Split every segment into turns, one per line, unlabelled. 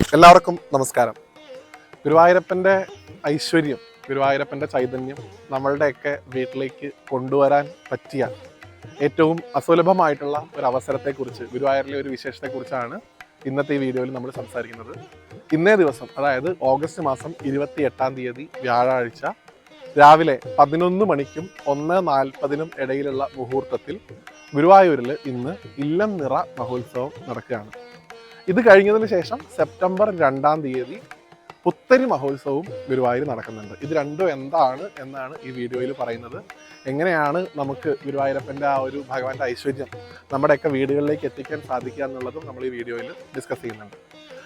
എല്ലാവർക്കും നമസ്കാരം. ഗുരുവായൂരപ്പന്റെ ഐശ്വര്യം ഗുരുവായൂരപ്പന്റെ ചൈതന്യം നമ്മളുടെയൊക്കെ വീട്ടിലേക്ക് കൊണ്ടുവരാൻ പറ്റിയ ഏറ്റവും അസുലഭമായിട്ടുള്ള ഒരു അവസരത്തെക്കുറിച്ച് ഗുരുവായൂരിലെ ഒരു വിശേഷത്തെക്കുറിച്ചാണ് ഇന്നത്തെ ഈ വീഡിയോയിൽ നമ്മൾ സംസാരിക്കുന്നത്. ഇന്നേ ദിവസം അതായത് ഓഗസ്റ്റ് മാസം ഇരുപത്തി എട്ടാം തീയതി വ്യാഴാഴ്ച രാവിലെ പതിനൊന്ന് മണിക്കും ഒന്ന് നാൽപ്പതിനും ഇടയിലുള്ള മുഹൂർത്തത്തിൽ ഗുരുവായൂരിൽ ഇന്ന് ഇല്ലം നിറ മഹോത്സവം നടക്കുകയാണ്. ഇത് കഴിഞ്ഞതിന് ശേഷം സെപ്റ്റംബർ രണ്ടാം തീയതി പുത്തരി മഹോത്സവവും ഗുരുവായൂർ നടക്കുന്നുണ്ട്. ഇത് രണ്ടും എന്താണ് എന്നാണ് ഈ വീഡിയോയിൽ പറയുന്നത്. എങ്ങനെയാണ് നമുക്ക് ഗുരുവായൂരപ്പന്റെ ആ ഒരു ഭഗവാന്റെ ഐശ്വര്യം നമ്മുടെയൊക്കെ വീടുകളിലേക്ക് എത്തിക്കാൻ സാധിക്കുക എന്നുള്ളതും നമ്മൾ ഈ വീഡിയോയിൽ ഡിസ്കസ് ചെയ്യുന്നുണ്ട്.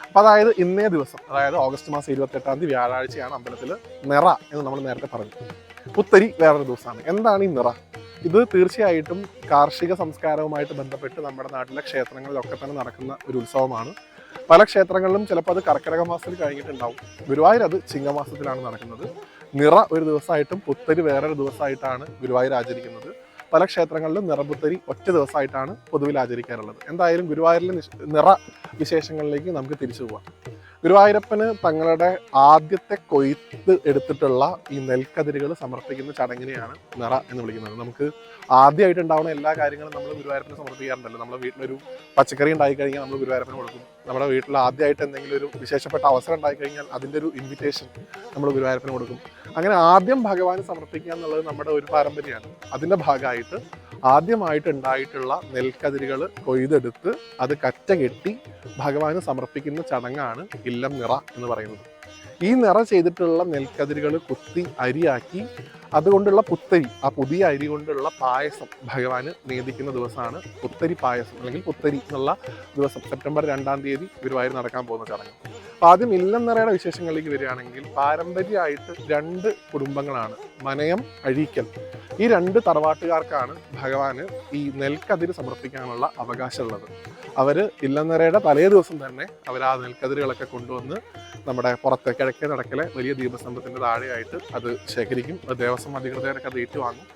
അപ്പം അതായത് ഇന്നേ ദിവസം അതായത് ഓഗസ്റ്റ് മാസം ഇരുപത്തെട്ടാം തീയതി വ്യാഴാഴ്ചയാണ് അമ്പലത്തിൽ നിറ എന്ന് നമ്മൾ നേരത്തെ പറഞ്ഞു. പുത്തരി വേറൊരു ദിവസമാണ്. എന്താണ് ഈ നിറ? ഇത് തീർച്ചയായിട്ടും കാർഷിക സംസ്കാരവുമായിട്ട് ബന്ധപ്പെട്ട് നമ്മുടെ നാട്ടിലെ ക്ഷേത്രങ്ങളിലൊക്കെ തന്നെ നടക്കുന്ന ഒരു ഉത്സവമാണ്. പല ക്ഷേത്രങ്ങളിലും ചിലപ്പോൾ അത് കർക്കിടക മാസത്തിൽ കഴിഞ്ഞിട്ടുണ്ടാവും. ഗുരുവായൂർ അത് ചിങ്ങമാസത്തിലാണ് നടക്കുന്നത്. നിറ ഒരു ദിവസമായിട്ടും പുത്തരി വേറൊരു ദിവസമായിട്ടാണ് ഗുരുവായൂർ ആചരിക്കുന്നത്. പല ക്ഷേത്രങ്ങളിലും നിറപുത്തരി ഒറ്റ ദിവസമായിട്ടാണ് പൊതുവിൽ ആചരിക്കാറുള്ളത്. എന്തായാലും ഗുരുവായൂരിലെ നിറ വിശേഷങ്ങളിലേക്ക് നമുക്ക് തിരിച്ചു പോവാം. ഗുരുവായൂരപ്പന് തങ്ങളുടെ ആദ്യത്തെ കൊയ്ത്ത് എടുത്തിട്ടുള്ള ഈ നെൽക്കതിരുകൾ സമർപ്പിക്കുന്ന ചടങ്ങിനെയാണ് നിറ എന്ന് വിളിക്കുന്നത്. നമുക്ക് ആദ്യമായിട്ട് ഉണ്ടാവുന്ന എല്ലാ കാര്യങ്ങളും നമ്മൾ ഗുരുവായൂരപ്പന് സമർപ്പിക്കാറുണ്ടല്ലോ. നമ്മുടെ വീട്ടിലൊരു പച്ചക്കറി ഉണ്ടായി കഴിഞ്ഞാൽ നമ്മൾ ഗുരുവായൂരപ്പന് കൊടുക്കും. നമ്മുടെ വീട്ടിൽ ആദ്യമായിട്ട് എന്തെങ്കിലും ഒരു വിശേഷപ്പെട്ട അവസരം ഉണ്ടായി കഴിഞ്ഞാൽ അതിന്റെ ഒരു ഇൻവിറ്റേഷൻ നമ്മൾ ഗുരുവായൂരപ്പന് കൊടുക്കും. അങ്ങനെ ആദ്യം ഭഗവാന് സമർപ്പിക്കുക എന്നുള്ളത് നമ്മുടെ ഒരു പാരമ്പര്യമാണ്. അതിന്റെ ഭാഗമായിട്ട് ആദ്യമായിട്ട് ഉണ്ടായിട്ടുള്ള നെൽക്കതിരുകൾ കൊയ്തെടുത്ത് അത് കറ്റ കെട്ടി ഭഗവാന് സമർപ്പിക്കുന്ന ചടങ്ങാണ് ഇല്ലം നിറ എന്ന് പറയുന്നത്. ഈ നിറ ചെയ്തിട്ടുള്ള നെൽക്കതിരുകൾ കുത്തി അരിയാക്കി അതുകൊണ്ടുള്ള പുത്തരി ആ പുതിയ അരി കൊണ്ടുള്ള പായസം ഭഗവാന് നേദിക്കുന്ന ദിവസമാണ് പുത്തരി പായസം അല്ലെങ്കിൽ പുത്തരി എന്നുള്ള ദിവസം. സെപ്റ്റംബർ രണ്ടാം തീയതി ഗുരുവായൂർ നടക്കാൻ പോകുന്ന ചടങ്ങ്. അപ്പോൾ ആദ്യം ഇല്ലെന്നറയുടെ നിറയുടെ വിശേഷങ്ങളിലേക്ക് വരികയാണെങ്കിൽ പാരമ്പര്യമായിട്ട് രണ്ട് കുടുംബങ്ങളാണ്. മനയം അഴീക്കൽ. ഈ രണ്ട് തറവാട്ടുകാർക്കാണ് ഭഗവാന് ഈ നെൽക്കതിര് സമർപ്പിക്കാനുള്ള അവകാശമുള്ളത്. അവർ ഇല്ലെന്നറയുടെ തലേ ദിവസം തന്നെ അവർ ആ നെൽക്കതിരുകളൊക്കെ കൊണ്ടുവന്ന് നമ്മുടെ പുറത്തെ കിഴക്കേ നടക്കലെ വലിയ ദീപസ്തംഭത്തിന്റെ താഴെയായിട്ട് അത് ശേഖരിക്കും. ദേവസ്വം അധികൃതരൊക്കെ അത് ഏറ്റുവാങ്ങും.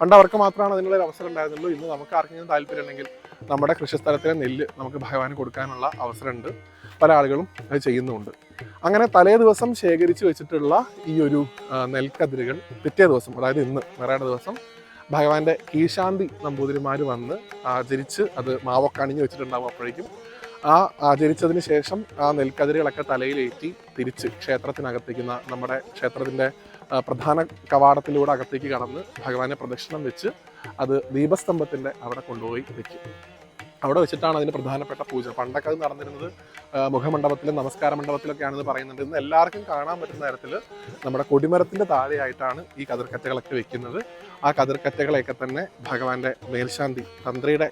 പണ്ട് അവർക്ക് മാത്രമാണ് അതിനുള്ള ഒരു അവസരം ഉണ്ടായിരുന്നുള്ളൂ. ഇന്ന് നമുക്ക് ആർക്കെങ്കിലും താല്പര്യം ഉണ്ടെങ്കിൽ നമ്മുടെ കൃഷിസ്ഥലത്തിലെ നെല്ല് നമുക്ക് ഭഗവാന് കൊടുക്കാനുള്ള അവസരമുണ്ട്. പല ആളുകളും അത് ചെയ്യുന്നുമുണ്ട്. അങ്ങനെ തലേ ദിവസം ശേഖരിച്ച് വെച്ചിട്ടുള്ള ഈ ഒരു നെൽക്കതിരുകൾ പിറ്റേ ദിവസം അതായത് ഇന്ന് വേറെയുടെ ദിവസം ഭഗവാന്റെ കീശാന്തി നമ്പൂതിരിമാർ വന്ന് ആചരിച്ച് അത് മാവൊക്കെ അണിഞ്ഞു വെച്ചിട്ടുണ്ടാവും അപ്പോഴേക്കും. ആ ആചരിച്ചതിന് ശേഷം ആ നെൽക്കതിരുകളൊക്കെ തലയിലേറ്റി തിരിച്ച് ക്ഷേത്രത്തിനകത്തേക്ക് നമ്മുടെ ക്ഷേത്രത്തിന്റെ പ്രധാന കവാടത്തിലൂടെ അകത്തേക്ക് കടന്ന് ഭഗവാനെ പ്രദക്ഷിണം വെച്ച് അത് ദീപസ്തംഭത്തിന്റെ അവിടെ കൊണ്ടുപോയി വെക്കും. അവിടെ വെച്ചിട്ടാണ് അതിന് പ്രധാനപ്പെട്ട പൂജ. പണ്ടൊക്കെ അത് നടന്നിരുന്നത് മുഖമണ്ഡപത്തിലും നമസ്കാര മണ്ഡപത്തിലൊക്കെയാണെന്ന് പറയുന്നുണ്ട്. ഇന്ന് എല്ലാവർക്കും കാണാൻ പറ്റുന്ന തരത്തിൽ നമ്മുടെ കൊടിമരത്തിന്റെ താഴെയായിട്ടാണ് ഈ കതിർക്കറ്റകളൊക്കെ വെക്കുന്നത്. ആ കതിർക്കറ്റകളെയൊക്കെ തന്നെ ഭഗവാന്റെ മേൽശാന്തി തന്ത്രിയുടെ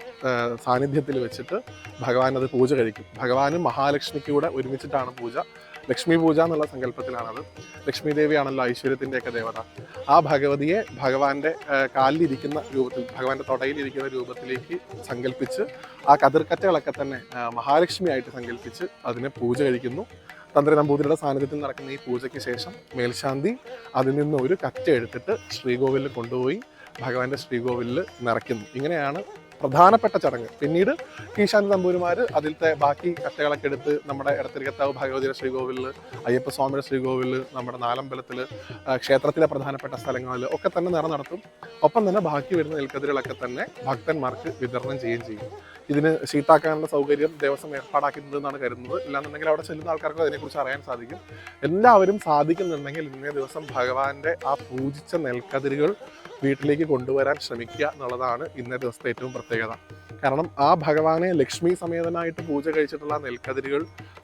സാന്നിധ്യത്തിൽ വെച്ചിട്ട് ഭഗവാൻ അത് പൂജ കഴിക്കും. ഭഗവാനും മഹാലക്ഷ്മിക്കൂടെ കൂടെ ഒരുമിച്ചിട്ടാണ് പൂജ. ലക്ഷ്മി പൂജ എന്നുള്ള സങ്കല്പത്തിലാണത്. ലക്ഷ്മി ദേവിയാണല്ലോ ഐശ്വര്യത്തിന്റെയൊക്കെ ദേവത. ആ ഭഗവതിയെ ഭഗവാന്റെ കാലിലിരിക്കുന്ന രൂപത്തിൽ ഭഗവാന്റെ തൊടയിലിരിക്കുന്ന രൂപത്തിലേക്ക് സങ്കല്പിച്ച് ആ കതിർക്കറ്റകളൊക്കെ തന്നെ മഹാലക്ഷ്മിയായിട്ട് സങ്കല്പിച്ച് അതിനെ പൂജ കഴിക്കുന്നു. തന്ത്രി നമ്പൂതിരിയുടെ സാന്നിധ്യത്തിൽ നടക്കുന്ന ഈ പൂജയ്ക്ക് ശേഷം മേൽശാന്തി അതിൽ നിന്ന് ഒരു കറ്റ എടുത്തിട്ട് ശ്രീകോവിലിൽ കൊണ്ടുപോയി ഭഗവാന്റെ ശ്രീകോവിലിൽ നിറയ്ക്കുന്നു. ഇങ്ങനെയാണ് പ്രധാനപ്പെട്ട ചടങ്ങ്. പിന്നീട് കീശാന്തി തമ്പൂരിമാർ അതിലത്തെ ബാക്കി കട്ടകളൊക്കെ എടുത്ത് നമ്മുടെ ഇടത്തിരിക്കത്താവ് ഭഗവതിയുടെ ശ്രീകോവിലിൽ അയ്യപ്പസ്വാമിയുടെ ശ്രീകോവിലിൽ നമ്മുടെ നാലമ്പലത്തിൽ ക്ഷേത്രത്തിലെ പ്രധാനപ്പെട്ട സ്ഥലങ്ങളിൽ ഒക്കെ തന്നെ നിറ നടത്തും. ഒപ്പം തന്നെ ബാക്കി വരുന്ന നെൽക്കതിരുകളൊക്കെ തന്നെ ഭക്തന്മാർക്ക് വിതരണം ചെയ്യുകയും ചെയ്യും. ഇതിന് ഷീട്ടാക്കാനുള്ള സൗകര്യം ദേവസ്വം എന്നാണ് കരുതുന്നത്. ഇല്ലാന്നുണ്ടെങ്കിൽ അവിടെ ചെല്ലുന്ന ആൾക്കാർക്ക് അതിനെക്കുറിച്ച് അറിയാൻ സാധിക്കും. എല്ലാവരും സാധിക്കുന്നുണ്ടെങ്കിൽ ഇന്നേ ദിവസം ഭഗവാന്റെ ആ പൂജിച്ച നെൽക്കതിരുകൾ വീട്ടിലേക്ക് കൊണ്ടുവരാൻ ശ്രമിക്കുക എന്നുള്ളതാണ് ഇന്നേ ദിവസത്തെ ഏറ്റവും പ്രത്യേകത. കാരണം ആ ഭഗവാനെ ലക്ഷ്മി സമേതനായിട്ട് പൂജ കഴിച്ചിട്ടുള്ള നെൽക്കതിരുകൾ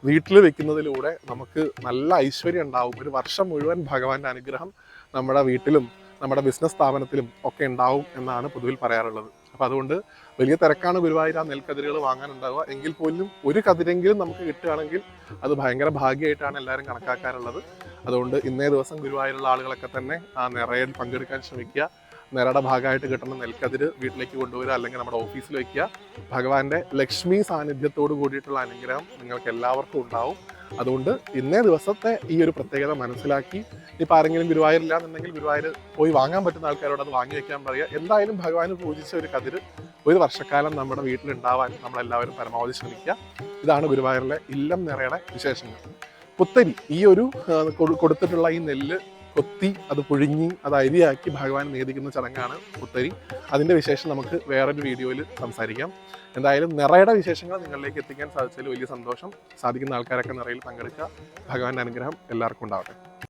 വീട്ടിൽ വെക്കുന്നതിലൂടെ നമുക്ക് നല്ല ഐശ്വര്യം ഉണ്ടാവും. ഒരു വർഷം മുഴുവൻ ഭഗവാന്റെ അനുഗ്രഹം നമ്മുടെ വീട്ടിലും നമ്മുടെ ബിസിനസ് സ്ഥാപനത്തിലും ഒക്കെ ഉണ്ടാവും എന്നാണ് പൊതുവിൽ പറയാറുള്ളത്. അപ്പം അതുകൊണ്ട് വലിയ തിരക്കാണ് ഗുരുവായൂർ ആ നെൽക്കതിരുകൾ വാങ്ങാനുണ്ടാവുക. എങ്കിൽ പോലും ഒരു കതിരെങ്കിലും നമുക്ക് കിട്ടുകയാണെങ്കിൽ അത് ഭയങ്കര ഭാഗ്യമായിട്ടാണ് എല്ലാവരും കണക്കാക്കാറുള്ളത്. അതുകൊണ്ട് ഇന്നേ ദിവസം ഗുരുവായൂരുള്ള ആളുകളൊക്കെ തന്നെ ആ നിറയിൽ പങ്കെടുക്കാൻ ശ്രമിക്കുക. നിറയുടെ ഭാഗമായിട്ട് കിട്ടുന്ന നെൽക്കതിര് വീട്ടിലേക്ക് കൊണ്ടുവരിക അല്ലെങ്കിൽ നമ്മുടെ ഓഫീസിൽ വയ്ക്കുക. ഭഗവാന്റെ ലക്ഷ്മി സാന്നിധ്യത്തോട് കൂടിയിട്ടുള്ള അനുഗ്രഹം നിങ്ങൾക്ക് എല്ലാവർക്കും ഉണ്ടാവും. അതുകൊണ്ട് ഇന്നേ ദിവസത്തെ ഈ ഒരു പ്രത്യേകത മനസ്സിലാക്കി. ഇപ്പം ആരെങ്കിലും ഗുരുവായൂരില്ല എന്നുണ്ടെങ്കിൽ ഗുരുവായൂർ പോയി വാങ്ങാൻ പറ്റുന്ന ആൾക്കാരോട് അത് വാങ്ങി വെക്കാൻ പറയുക. എന്തായാലും ഭഗവാന് പൂജിച്ച ഒരു കതിര് ഒരു വർഷക്കാലം നമ്മുടെ വീട്ടിലുണ്ടാവാൻ നമ്മളെല്ലാവരും പരമാവധി ശ്രമിക്കുക. ഇതാണ് ഗുരുവായൂരിലെ ഇല്ലം നിറയുടെ വിശേഷങ്ങൾ. പുത്തരി ഈ ഒരു കൊടുത്തിട്ടുള്ള ഈ നെല്ല് കൊത്തി അത് പുഴുങ്ങി അത് അരിയാക്കി ഭഗവാൻ നേദിക്കുന്ന ചടങ്ങാണ് പുത്തരി. അതിന്റെ വിശേഷം നമുക്ക് വേറൊരു വീഡിയോയിൽ സംസാരിക്കാം. എന്തായാലും നിറയുടെ വിശേഷങ്ങൾ നിങ്ങളിലേക്ക് എത്തിക്കാൻ സാധിച്ചതിൽ വലിയ സന്തോഷം. സാധിക്കുന്ന ആൾക്കാരൊക്കെ നിറയിൽ പങ്കെടുക്കുക. ഭഗവാന്റെ അനുഗ്രഹം എല്ലാവർക്കും ഉണ്ടാവട്ടെ.